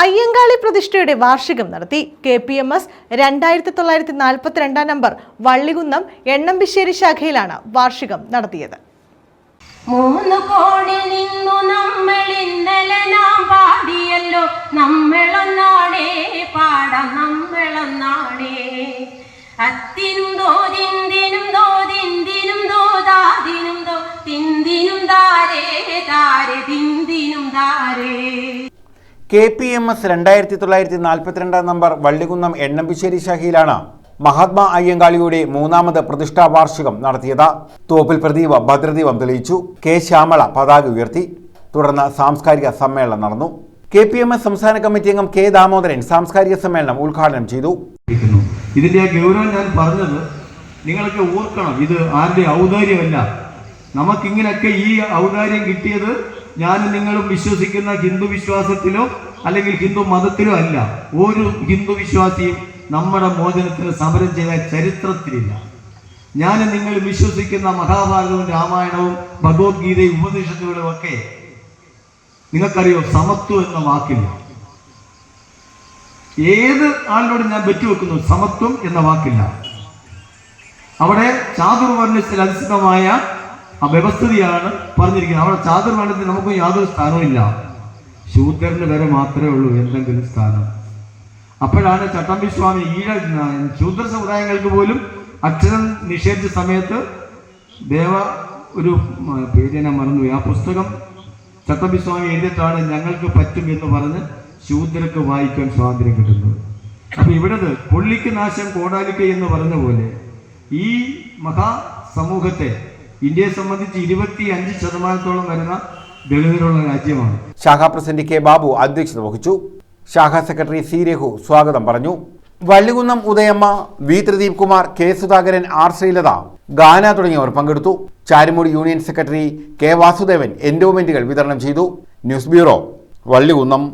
അയ്യങ്കാളി പ്രതിഷ്ഠയുടെ വാർഷികം നടത്തി. K P M S രണ്ടായിരത്തി തൊള്ളായിരത്തി നാൽപ്പത്തിരണ്ടാം നമ്പർ വള്ളികുന്നം എണ്ണമ്പിശ്ശേരി ശാഖയിലാണ് വാർഷികം നടത്തിയത്. മൂന്ന് നിന്നു നാം പാടിയല്ലോ. ദോ താരേ താരേ തിന്തിനും താരേ കെ പി എം എസ് രണ്ടായിരത്തി തൊള്ളായിരത്തി നാൽപ്പത്തിരണ്ടാം നമ്പർ വള്ളികുന്നം എണ്ണമ്പിശ്ശേരി ശാഖയിലാണ് മഹാത്മാ അയ്യങ്കാളിയുടെ മൂന്നാമത് പ്രതിഷ്ഠാ വാർഷികം നടത്തിയത്. തോപ്പിൽ പ്രദീപ ഭദ്രദീപം തെളിയിച്ചു. കെ ശ്യാമള പതാക ഉയർത്തി. തുടർന്ന് സാംസ്കാരിക സമ്മേളനം നടന്നു. കെ പി എം എസ് സംസ്ഥാന കമ്മിറ്റി അംഗം കെ ദാമോദരൻ സാംസ്കാരിക സമ്മേളനം ഉദ്ഘാടനം ചെയ്തു. ഇതിന്റെ ഗൗരവം ഞാൻ പറഞ്ഞത് നിങ്ങളൊക്കെ ഓർക്കണം. ഇത് ആരുടെ ഔദാര്യമല്ല. നമുക്കിങ്ങനെയൊക്കെ ഈ ഔദാര്യം കിട്ടിയത് ഞാൻ നിങ്ങളും വിശ്വസിക്കുന്ന ഹിന്ദു വിശ്വാസത്തിലോ അല്ലെങ്കിൽ ഹിന്ദു മതത്തിലോ അല്ല ഒരു ഹിന്ദു വിശ്വാസിയും നമ്മുടെ മോചനത്തിന് സമരം ചെയ്ത ചരിത്രത്തിലില്ല. ഞാൻ നിങ്ങൾ വിശ്വസിക്കുന്ന മഹാഭാരതവും രാമായണവും ഭഗവത്ഗീതയും ഉപനിഷത്തുകളും ഒക്കെ നിങ്ങൾക്കറിയോ സമത്വം എന്ന വാക്കില്ല. ഏത് ആളിനോട് ഞാൻ വെക്കുന്നു സമത്വം എന്ന വാക്കില്ല. അവിടെ ചാതുർവർണത്തിൽ അധിഷ്ഠിതമായ ആ വ്യവസ്ഥിതിയാണ് പറഞ്ഞിരിക്കുന്നത്. അവിടെ ചാതുർവർണത്തിൽ നമുക്ക് യാതൊരു സ്ഥാനവുമില്ല ശൂദ്രന് വരെ മാത്രമേ ഉള്ളൂ എന്തെങ്കിലും സ്ഥാനം. അപ്പോഴാണ് ചട്ടമ്പി സ്വാമി ഈഴ ശൂദ്ര സമുദായങ്ങൾക്ക് പോലും അക്ഷരം നിഷേധിച്ച സമയത്ത് ദേവ ഒരു പേര് ഞാൻ മറന്നുപോയി. ആ പുസ്തകം ചട്ടമ്പി സ്വാമി എഴുതിയിട്ടാണ് ഞങ്ങൾക്ക് പറ്റും എന്ന് പറഞ്ഞ് ശൂദ്രക്ക് വായിക്കാൻ സ്വാതന്ത്ര്യം കിട്ടുന്നത്. അപ്പൊ ഇവിടത് പുള്ളിക്ക് നാശം കോടാലിക്ക് എന്ന് പറഞ്ഞ പോലെ ഈ മഹാസമൂഹത്തെ ഇന്ത്യയെ സംബന്ധിച്ച് ഇരുപത്തി അഞ്ച് ശതമാനത്തോളം വരുന്ന ദളിതരുള്ള രാജ്യമാണ്. ശാഖാ പ്രസിഡന്റ് കെ ബാബു അധ്യക്ഷത വഹിച്ചു. ശാഖാ സെക്രട്ടറി സി രഘു സ്വാഗതം പറഞ്ഞു. Vallikunnam Udayamma V Thrideep Kumar K Sudhakaran R Sreelatha ഗാന തുടങ്ങിയവർ പങ്കെടുത്തു. Charimoodi union secretary K Vasudevan എൻഡോമെന്റുകൾ വിതരണം ചെയ്തു. News bureau Vallikunnam.